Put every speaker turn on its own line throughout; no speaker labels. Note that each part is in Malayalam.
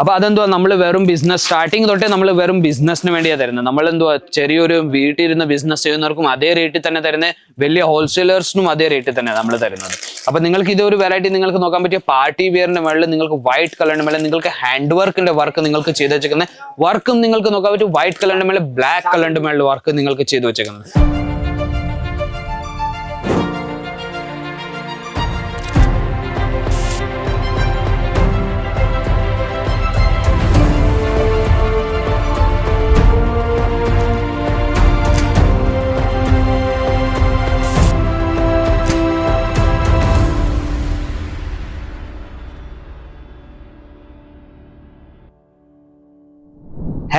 അപ്പൊ അതെന്തുവാ? നമ്മൾ വെറും ബിസിനസ് സ്റ്റാർട്ടിങ് തൊട്ടേ നമ്മൾ വെറും ബിസിനസ്സിന് വേണ്ടിയാണ് തരുന്നത് നമ്മൾ എന്തുവാ ചെറിയൊരു വീട്ടിലിരുന്ന് ബിസിനസ് ചെയ്യുന്നവർക്കും അതേ റേറ്റിൽ തന്നെ തരുന്നത് വലിയ ഹോൾസെയിലേഴ്സിനും അതേ റേറ്റിൽ തന്നെ നമ്മൾ തരുന്നത്. അപ്പൊ നിങ്ങൾക്ക് ഇതൊരു വെറൈറ്റി നിങ്ങൾക്ക് നോക്കാൻ പറ്റിയ പാർട്ടി വെയറിന്റെ മേളിൽ നിങ്ങൾക്ക് വൈറ്റ് കളറിന്റെ മേളിൽ നിങ്ങൾക്ക് ഹാൻഡ് വർക്കിന്റെ വർക്ക് നിങ്ങൾക്ക് ചെയ്ത് വെച്ചേക്കുന്നത് വർക്കും നിങ്ങൾക്ക് നോക്കാൻ പറ്റും വൈറ്റ് കളറിന്റെ മേളിൽ ബ്ലാക്ക് കളറിന്റെ മേളിൽ വർക്ക് നിങ്ങൾക്ക് ചെയ്ത് വെച്ചേക്കുന്നത്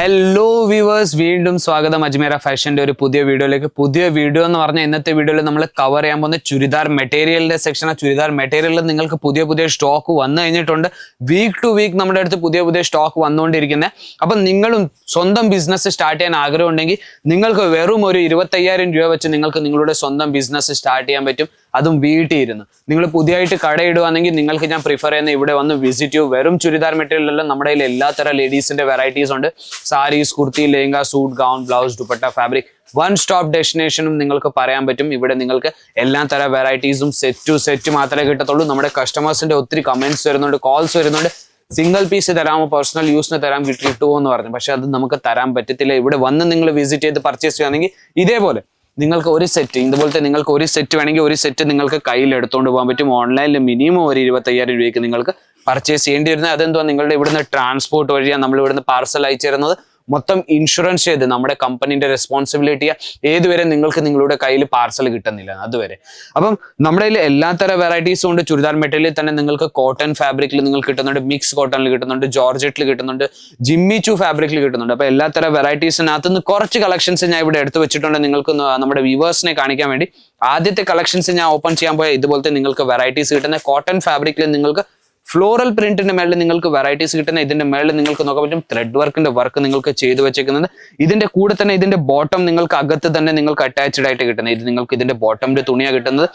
ഹലോ വ്യൂവേഴ്സ് വീണ്ടും സ്വാഗതം. അജ്മേര ഫാഷന്റെ ഒരു പുതിയ വീഡിയോയിലേക്ക്. പുതിയ വീഡിയോ എന്ന് പറഞ്ഞാൽ ഇന്നത്തെ വീഡിയോയിൽ നമ്മൾ കവർ ചെയ്യാൻ പോകുന്ന ചുരിദാർ മെറ്റീരിയലിന്റെ സെക്ഷനാണ് ചുരിദാർ മെറ്റീരിയലിൽ നിങ്ങൾക്ക് പുതിയ പുതിയ സ്റ്റോക്ക് വന്നു കഴിഞ്ഞിട്ടുണ്ട്. വീക്ക് ടു വീക്ക് നമ്മുടെ അടുത്ത് പുതിയ പുതിയ സ്റ്റോക്ക് വന്നുകൊണ്ടിരിക്കുന്നത് അപ്പം നിങ്ങളും സ്വന്തം ബിസിനസ് സ്റ്റാർട്ട് ചെയ്യാൻ ആഗ്രഹം ഉണ്ടെങ്കിൽ നിങ്ങൾക്ക് വെറും ഒരു ഇരുപത്തയ്യായിരം രൂപ വെച്ച് നിങ്ങൾക്ക് നിങ്ങളുടെ സ്വന്തം ബിസിനസ് സ്റ്റാർട്ട് ചെയ്യാൻ പറ്റും. അതും വീട്ടിൽ ഇരുന്ന് നിങ്ങൾ പുതിയതായിട്ട് കടയിടുകയാണെങ്കിൽ നിങ്ങൾക്ക് ഞാൻ പ്രിഫർ ചെയ്യുന്ന ഇവിടെ വന്ന് വിസിറ്റ് ചെയ്യൂ. വെറും ചുരിദാർ മെറ്റീരിയൽ എല്ലാം നമ്മുടെ കയ്യിൽ എല്ലാത്തരം ലേഡീസിന്റെ വെറൈറ്റീസ് ഉണ്ട്. Saris kurti lehenga suit gown blouse dupatta fabric one stop ഡെസ്റ്റിനേഷനും നിങ്ങൾക്ക് പറയാൻ പറ്റും. ഇവിടെ നിങ്ങൾക്ക് എല്ലാ തരം വെറൈറ്റീസും സെറ്റ് ടു സെറ്റ് മാത്രമേ കിട്ടത്തുള്ളൂ. നമ്മുടെ കസ്റ്റമേഴ്സിന്റെ ഒത്തിരി കമന്റ്സ് വരുന്നുണ്ട് കോൾസ് വരുന്നുണ്ട്. സിംഗിൾ പീസ് തരാമോ പേഴ്സണൽ യൂസിന് തരാൻ കിട്ടി- കിട്ടുമോ എന്ന് പറഞ്ഞു. പക്ഷെ അത് നമുക്ക് തരാൻ പറ്റത്തില്ല. ഇവിടെ വന്ന് നിങ്ങൾ വിസിറ്റ് ചെയ്ത് പർച്ചേസ് ചെയ്യുകയാണെങ്കിൽ ഇതേപോലെ. നിങ്ങൾക്ക് ഒരു സെറ്റ് ഇതുപോലത്തെ നിങ്ങൾക്ക് ഒരു സെറ്റ് വേണമെങ്കിൽ ഒരു സെറ്റ് നിങ്ങൾക്ക് കയ്യിൽ എടുത്തുകൊണ്ട് പോകാൻ പറ്റും. ഓൺലൈനിൽ മിനിമം ഒരു ഇരുപത്തയ്യായിരം രൂപയ്ക്ക് നിങ്ങൾക്ക് പർച്ചേസ് ചെയ്യേണ്ടി വരുന്നത്. അതെന്തുവാ? നിങ്ങളുടെ ഇവിടുന്ന് ട്രാൻസ്പോർട്ട് വഴിയാണ് നമ്മൾ ഇവിടുന്ന് പാർസൽ അയച്ചു തരുന്നത്. മൊത്തം ഇൻഷുറൻസ് ചെയ്ത് നമ്മുടെ കമ്പനീന്റെ റെസ്പോൺസിബിലിറ്റിയെ ഏതുവരെ നിങ്ങൾക്ക് നിങ്ങളുടെ കയ്യിൽ പാർസൽ കിട്ടുന്നില്ല അതുവരെ. അപ്പം നമ്മുടെ കയ്യിൽ എല്ലാത്തരം വെറൈറ്റീസും ഉണ്ട്. ചുരിദാർ മെറ്റീരിയലിൽ തന്നെ നിങ്ങൾക്ക് കോട്ടൺ ഫാബ്രിക്കിൽ നിങ്ങൾക്ക് കിട്ടുന്നുണ്ട് മിക്സ് കോട്ടണിൽ കിട്ടുന്നുണ്ട് ജോർജറ്റിൽ കിട്ടുന്നുണ്ട് ജിമ്മി ചു ഫാബ്രിക്കിൽ കിട്ടുന്നുണ്ട്. അപ്പൊ എല്ലാത്തരം വെറൈറ്റീസിനകത്ത് നിന്ന് കുറച്ച് കളക്ഷൻസ് ഞാൻ ഇവിടെ എടുത്തു വെച്ചിട്ടുണ്ട്. നിങ്ങൾക്ക് നമ്മുടെ വ്യൂവേഴ്സിനെ കാണിക്കാൻ വേണ്ടി. ആദ്യത്തെ കളക്ഷൻസ് ഞാൻ ഓപ്പൺ ചെയ്യാൻ പോയ ഇതുപോലത്തെ നിങ്ങൾക്ക് വെറൈറ്റീസ് കിട്ടുന്ന കോട്ടൺ ഫാബ്രിക്കിൽ നിങ്ങൾക്ക് ഫ്ലോറൽ പ്രിന്റിന്റെ മേളിൽ നിങ്ങൾക്ക് വെറൈറ്റീസ് കിട്ടുന്ന ഇതിന്റെ മേളിൽ നിങ്ങൾക്ക് നോക്കാൻ പറ്റും ത്രെഡ് വർക്കിന്റെ വർക്ക് നിങ്ങൾക്ക് ചെയ്തു വെച്ചേക്കുന്നത്. ഇതിന്റെ കൂടെ തന്നെ ഇതിന്റെ ബോട്ടം നിങ്ങൾക്ക് അകത്ത് തന്നെ നിങ്ങൾക്ക് അറ്റാച്ച്ഡ് ആയിട്ട് കിട്ടുന്നത്. ഇത് നിങ്ങൾക്ക് ഇതിന്റെ ബോട്ടമിന്റെ തുണിയാണ് കിട്ടുന്നത്.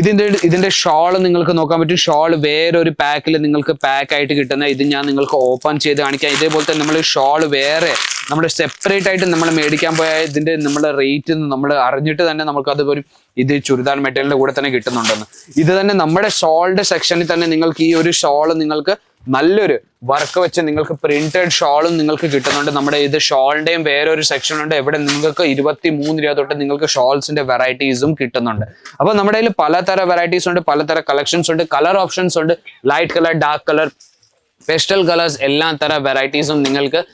ഇതിന്റെ ഇതിന്റെ ഷോൾ നിങ്ങൾക്ക് നോക്കാൻ പറ്റും. ഷോൾ വേറൊരു പാക്കിൽ നിങ്ങൾക്ക് പാക്ക് ആയിട്ട് കിട്ടുന്ന ഇത് ഞാൻ നിങ്ങൾക്ക് ഓപ്പൺ ചെയ്ത് കാണിക്കാം. ഇതേപോലെ തന്നെ നമ്മൾ ഷോൾ വേറെ നമ്മൾ സെപ്പറേറ്റ് ആയിട്ട് നമ്മൾ മേടിക്കാൻ പോയ ഇതിന്റെ നമ്മുടെ റേറ്റ് നമ്മൾ അറിഞ്ഞിട്ട് തന്നെ നമുക്ക് അത് ഒരു ഇത് ചുരിദാർ മെറ്റീരിയലിന്റെ കൂടെ തന്നെ കിട്ടുന്നുണ്ടെന്ന്. ഇത് തന്നെ നമ്മുടെ ഷോളിന്റെ സെക്ഷനിൽ തന്നെ നിങ്ങൾക്ക് ഈ ഒരു ഷോൾ നിങ്ങൾക്ക് നല്ലൊരു വർക്ക് വെച്ച് നിങ്ങൾക്ക് പ്രിന്റഡ് ഷോളും നിങ്ങൾക്ക് കിട്ടുന്നുണ്ട്. നമ്മുടെ ഇത് ഷോളിന്റെയും ഒരു സെക്ഷൻ ഉണ്ട്. എവിടെ നിങ്ങൾക്ക് ഇരുപത്തി മൂന്ന് രൂപ തൊട്ട് നിങ്ങൾക്ക് ഷോൾസിന്റെ വെറൈറ്റീസും കിട്ടുന്നുണ്ട്. അപ്പൊ നമ്മുടെ കയ്യിൽ പലതരം വെറൈറ്റീസ് ഉണ്ട് പലതരം കളക്ഷൻസ് ഉണ്ട്. കളർ ഓപ്ഷൻസ് ഉണ്ട്. Light colour dark colour pastel colours എല്ലാ തരം വെറൈറ്റീസും നിങ്ങൾക്ക്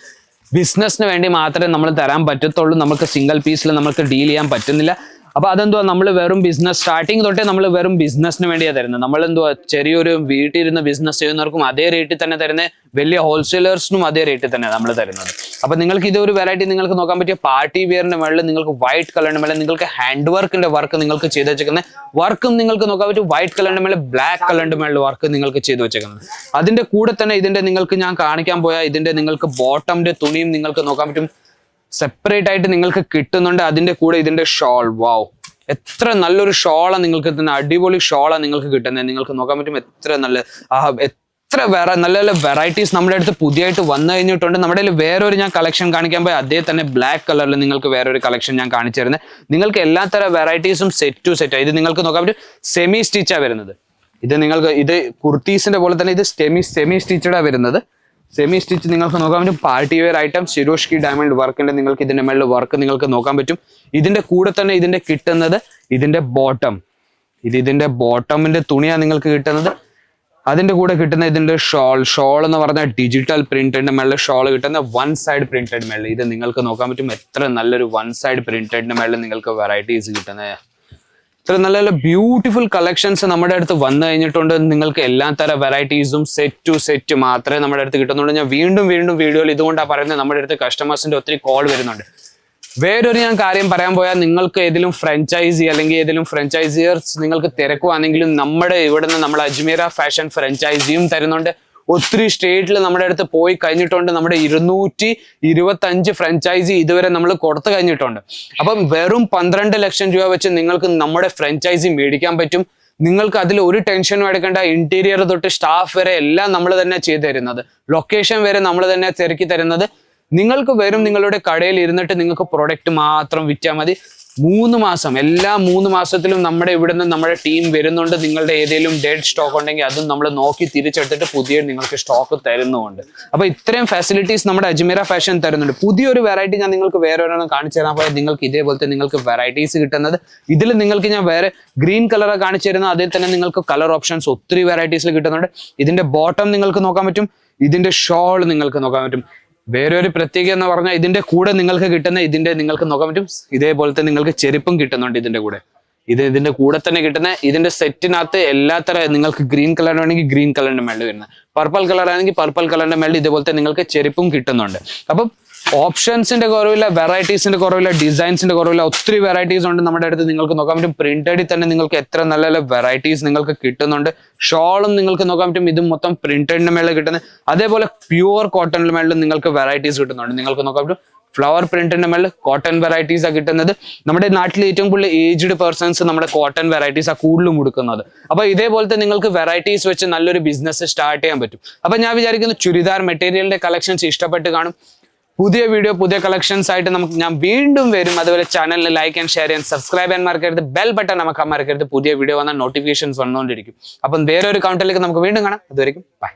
ബിസിനസ്സിന് വേണ്ടി മാത്രമേ നമ്മൾ തരാൻ പറ്റത്തുള്ളൂ. നമുക്ക് സിംഗിൾ പീസിൽ നമുക്ക് ഡീൽ ചെയ്യാൻ പറ്റുന്നില്ല. അപ്പൊ അതെന്തുവാ? നമ്മൾ വെറും ബിസിനസ് സ്റ്റാർട്ടിങ് തൊട്ടേ നമ്മൾ വെറും ബിസിനസ്സിന് വേണ്ടിയാണ് തരുന്നത് നമ്മൾ എന്തുവാ ചെറിയൊരു വീട്ടിലിരുന്ന് ബിസിനസ് ചെയ്യുന്നവർക്കും അതേ റേറ്റിൽ തന്നെ തരുന്നത് വലിയ ഹോൾസെയിലേഴ്സിനും അതേ റേറ്റിൽ തന്നെ നമ്മൾ തരുന്നത്. അപ്പൊ നിങ്ങൾക്ക് ഇതൊരു വെറൈറ്റി നിങ്ങൾക്ക് നോക്കാൻ പറ്റിയ പാർട്ടി വെയറിന്റെ മേളിൽ നിങ്ങൾക്ക് വൈറ്റ് കളറിന്റെ മേളിൽ നിങ്ങൾക്ക് ഹാൻഡ് വർക്കിന്റെ വർക്ക് നിങ്ങൾക്ക് ചെയ്ത് വെച്ചേക്കുന്നത് വർക്കും നിങ്ങൾക്ക് നോക്കാൻ പറ്റും വൈറ്റ് കളറിന്റെ മേളിൽ ബ്ലാക്ക് കളറിന്റെ മേളിൽ വർക്ക് നിങ്ങൾക്ക് ചെയ്ത് വെച്ചേക്കുന്നത്. അതിന്റെ കൂടെ തന്നെ ഇതിന്റെ നിങ്ങൾക്ക് ഞാൻ കാണിക്കാൻ പോയാൽ ഇതിന്റെ നിങ്ങൾക്ക് ബോട്ടമിന്റെ തുണിയും നിങ്ങൾക്ക് നോക്കാൻ പറ്റും സെപ്പറേറ്റ് ആയിട്ട് നിങ്ങൾക്ക് കിട്ടുന്നുണ്ട് അതിന്റെ കൂടെ ഇതിന്റെ ഷോൾ. വാവ് എത്ര നല്ലൊരു ഷോളാണ് നിങ്ങൾക്ക് തന്നെ അടിപൊളി ഷോളാണ് നിങ്ങൾക്ക് കിട്ടുന്നത് നിങ്ങൾക്ക് നോക്കാൻ പറ്റും എത്ര നല്ല എത്ര വെറ നല്ല നല്ല വെറൈറ്റീസ് നമ്മുടെ അടുത്ത് പുതിയതായിട്ട് വന്നു കഴിഞ്ഞിട്ടുണ്ട്. നമ്മുടെ കയ്യിൽ വേറൊരു ഞാൻ കളക്ഷൻ കാണിക്കാൻ പോയി. അതേ തന്നെ ബ്ലാക്ക് കളറിൽ നിങ്ങൾക്ക് വേറൊരു കളക്ഷൻ ഞാൻ കാണിച്ചു തരുന്നത് നിങ്ങൾക്ക് എല്ലാ തര വെറൈറ്റീസും സെറ്റ് ടു സെറ്റ് ഇത് നിങ്ങൾക്ക് നോക്കാൻ പറ്റും. സെമി സ്റ്റിച്ചാണ് വരുന്നത്. ഇത് നിങ്ങൾക്ക് ഇത് കുർത്തീസിന്റെ പോലെ തന്നെ ഇത് സെമി സെമി സ്റ്റിച്ചഡാണ് വരുന്നത്. സെമി സ്റ്റിച്ച് നിങ്ങൾക്ക് നോക്കാൻ പറ്റും. Party wear item Swarovski diamond വർക്കിന്റെ നിങ്ങൾക്ക് ഇതിന്റെ മേളിൽ വർക്ക് നിങ്ങൾക്ക് നോക്കാൻ പറ്റും. ഇതിന്റെ കൂടെ തന്നെ ഇതിന്റെ കിട്ടുന്നത് ഇതിന്റെ ബോട്ടം ഇത് ഇതിന്റെ ബോട്ടമിന്റെ തുണിയാണ് നിങ്ങൾക്ക് കിട്ടുന്നത്. അതിന്റെ കൂടെ കിട്ടുന്ന ഇതിന്റെ ഷോൾ ഷോൾ എന്ന് പറഞ്ഞാൽ ഡിജിറ്റൽ പ്രിന്റിന്റെ മേളിൽ ഷോൾ കിട്ടുന്ന വൺ സൈഡ് പ്രിന്റഡ് മേളിൽ ഇത് നിങ്ങൾക്ക് നോക്കാൻ പറ്റും. എത്ര നല്ലൊരു വൺ സൈഡ് പ്രിന്റഡിന്റെ മേളിൽ നിങ്ങൾക്ക് വെറൈറ്റീസ് കിട്ടുന്നത് ഇത്ര നല്ല നല്ല ബ്യൂട്ടിഫുൾ കളക്ഷൻസ് നമ്മുടെ അടുത്ത് വന്നു കഴിഞ്ഞിട്ടുണ്ട്. നിങ്ങൾക്ക് എല്ലാ തരം വെറൈറ്റീസും സെറ്റ് ടു സെറ്റ് മാത്രമേ നമ്മുടെ അടുത്ത് കിട്ടുന്നുള്ളൂ. ഞാൻ വീണ്ടും വീണ്ടും വീഡിയോയിൽ ഇതുകൊണ്ടാണ് പറയുന്നത് നമ്മുടെ അടുത്ത് കസ്റ്റമേഴ്സിന്റെ ഒത്തിരി കോൾ വരുന്നുണ്ട്. വേറൊരു ഞാൻ കാര്യം പറയാൻ പോയാൽ നിങ്ങൾക്ക് ഏതെങ്കിലും ഫ്രഞ്ചൈസി അല്ലെങ്കിൽ ഏതെങ്കിലും ഫ്രഞ്ചൈസിയേഴ്സ് നിങ്ങൾക്ക് തിരക്കുവാണെങ്കിലും നമ്മുടെ ഇവിടുന്ന് നമ്മൾ അജ്മീര ഫാഷൻ ഫ്രഞ്ചൈസിയും തരുന്നുണ്ട്. ഒത്തിരി സ്റ്റേറ്റിൽ നമ്മുടെ അടുത്ത് പോയി കഴിഞ്ഞിട്ടുണ്ട്. നമ്മുടെ ഇരുന്നൂറ്റി ഇരുപത്തഞ്ച് ഫ്രാഞ്ചൈസി ഇതുവരെ നമ്മൾ കൊടുത്തു കഴിഞ്ഞിട്ടുണ്ട്. അപ്പം വെറും പന്ത്രണ്ട് ലക്ഷം രൂപ വെച്ച് നിങ്ങൾക്ക് നമ്മുടെ ഫ്രഞ്ചൈസി മേടിക്കാൻ പറ്റും. നിങ്ങൾക്ക് അതിൽ ഒരു ടെൻഷനും എടുക്കേണ്ട. ഇന്റീരിയർ തൊട്ട് സ്റ്റാഫ് വരെ എല്ലാം നമ്മൾ തന്നെ ചെയ്തു തരുന്നത്. ലൊക്കേഷൻ വരെ നമ്മൾ തന്നെ തിരക്കി തരുന്നത്. നിങ്ങൾക്ക് വരും നിങ്ങളുടെ കടയിൽ ഇരുന്നിട്ട് നിങ്ങൾക്ക് പ്രൊഡക്റ്റ് മാത്രം വിറ്റാൽ മതി. മൂന്ന് മാസം എല്ലാ മൂന്ന് മാസത്തിലും നമ്മുടെ ഇവിടുന്ന് നമ്മുടെ ടീം വരുന്നുണ്ട്. നിങ്ങളുടെ ഏതെങ്കിലും ഡെഡ് സ്റ്റോക്ക് ഉണ്ടെങ്കിൽ അതും നമ്മൾ നോക്കി തിരിച്ചെടുത്തിട്ട് പുതിയ നിങ്ങൾക്ക് സ്റ്റോക്ക് തരുന്നുമുണ്ട്. അപ്പൊ ഇത്രയും ഫെസിലിറ്റീസ് നമ്മുടെ അജ്മീര ഫാഷൻ തരുന്നുണ്ട്. പുതിയൊരു വെറൈറ്റി ഞാൻ നിങ്ങൾക്ക് വേറെ ഒരെണ്ണം കാണിച്ചു തരാൻ പോയാൽ നിങ്ങൾക്ക് ഇതേപോലത്തെ നിങ്ങൾക്ക് വെറൈറ്റീസ് കിട്ടുന്നത്. ഇതിൽ നിങ്ങൾക്ക് ഞാൻ വേറെ ഗ്രീൻ കളർ കാണിച്ചു തരുന്ന അതിൽ തന്നെ നിങ്ങൾക്ക് കളർ ഓപ്ഷൻസ് ഒത്തിരി വെറൈറ്റീസിൽ കിട്ടുന്നുണ്ട്. ഇതിന്റെ ബോട്ടം നിങ്ങൾക്ക് നോക്കാൻ പറ്റും. ഇതിന്റെ ഷോൾ നിങ്ങൾക്ക് നോക്കാൻ പറ്റും. വേറെ ഒരു പ്രത്യേകത എന്ന് പറഞ്ഞാൽ ഇതിന്റെ കൂടെ നിങ്ങൾക്ക് കിട്ടുന്ന ഇതിന്റെ നിങ്ങൾക്ക് നോക്കാൻ പറ്റും. ഇതേപോലത്തെ നിങ്ങൾക്ക് ചെരുപ്പും കിട്ടുന്നുണ്ട് ഇതിന്റെ കൂടെ. ഇത് ഇതിന്റെ കൂടെ തന്നെ കിട്ടുന്ന ഇതിന്റെ സെറ്റിനകത്ത് എല്ലാത്തര നിങ്ങൾക്ക് ഗ്രീൻ കളർ വേണമെങ്കിൽ ഗ്രീൻ കളറിന്റെ മേളിൽ വരുന്നത്. പർപ്പിൾ കളർ ആണെങ്കിൽ പർപ്പിൾ കളറിന്റെ മേളിൽ ഇതേപോലത്തെ നിങ്ങൾക്ക് ചെരുപ്പും കിട്ടുന്നുണ്ട്. അപ്പം ഓപ്ഷൻസിന്റെ കുറവില്ല വെറൈറ്റീസിന്റെ കുറവില്ല ഡിസൈൻസിന്റെ കുറവില്ല ഒത്തിരി വെറൈറ്റീസ് ഉണ്ട് നമ്മുടെ അടുത്ത് നിങ്ങൾക്ക് നോക്കാൻ പറ്റും. പ്രിന്റഡിൽ തന്നെ നിങ്ങൾക്ക് എത്ര നല്ല നല്ല വെറൈറ്റീസ് നിങ്ങൾക്ക് കിട്ടുന്നുണ്ട്. ഷോളും നിങ്ങൾക്ക് നോക്കാൻ പറ്റും. ഇതും മൊത്തം പ്രിന്റഡിന്റെ മേളിൽ കിട്ടുന്നത്. അതേപോലെ പ്യൂർ കോട്ടണിന്റെ മേളിലും നിങ്ങൾക്ക് വെറൈറ്റീസ് കിട്ടുന്നുണ്ട്. നിങ്ങൾക്ക് നോക്കാൻ പറ്റും. ഫ്ലവർ പ്രിന്റിന്റെ മേളിൽ കോട്ടൺ വെറൈറ്റീസ് ആ കിട്ടുന്നത്. നമ്മുടെ നാട്ടിൽ ഏറ്റവും കൂടുതൽ ഏജ്ഡ് പേഴ്സൺസ് നമ്മുടെ കോട്ടൺ വെറൈറ്റീസ് ആ കൂടുതലും കൊടുക്കുന്നത് അപ്പൊ ഇതേപോലത്തെ നിങ്ങൾക്ക് വെറൈറ്റീസ് വെച്ച് നല്ലൊരു ബിസിനസ് സ്റ്റാർട്ട് ചെയ്യാൻ പറ്റും. അപ്പൊ ഞാൻ വിചാരിക്കുന്നു ചുരിദാർ മെറ്റീരിയലിന്റെ കളക്ഷൻസ് ഇഷ്ടപ്പെട്ട് കാണും. പുതിയ വീഡിയോ പുതിയ കളക്ഷൻസ് ആയിട്ട് നമുക്ക് ഞാൻ വീണ്ടും വരും. അതുപോലെ ചാനലിന് ലൈക്ക് ആൻഡ് ഷെയർ ചെയ്യാൻ സബ്സ്ക്രൈബ് ചെയ്യാൻ മറക്കരുത്. ബെൽ ബട്ടൺ നമുക്ക് മറക്കരുത് പുതിയ വീഡിയോ വന്നാൽ നോട്ടിഫിക്കേഷൻസ് വന്നുകൊണ്ടിരിക്കും. അപ്പം വേറെ ഒരു കൗണ്ടറിലേക്ക് നമുക്ക് വീണ്ടും കാണാം. അതുവരെയും ബൈ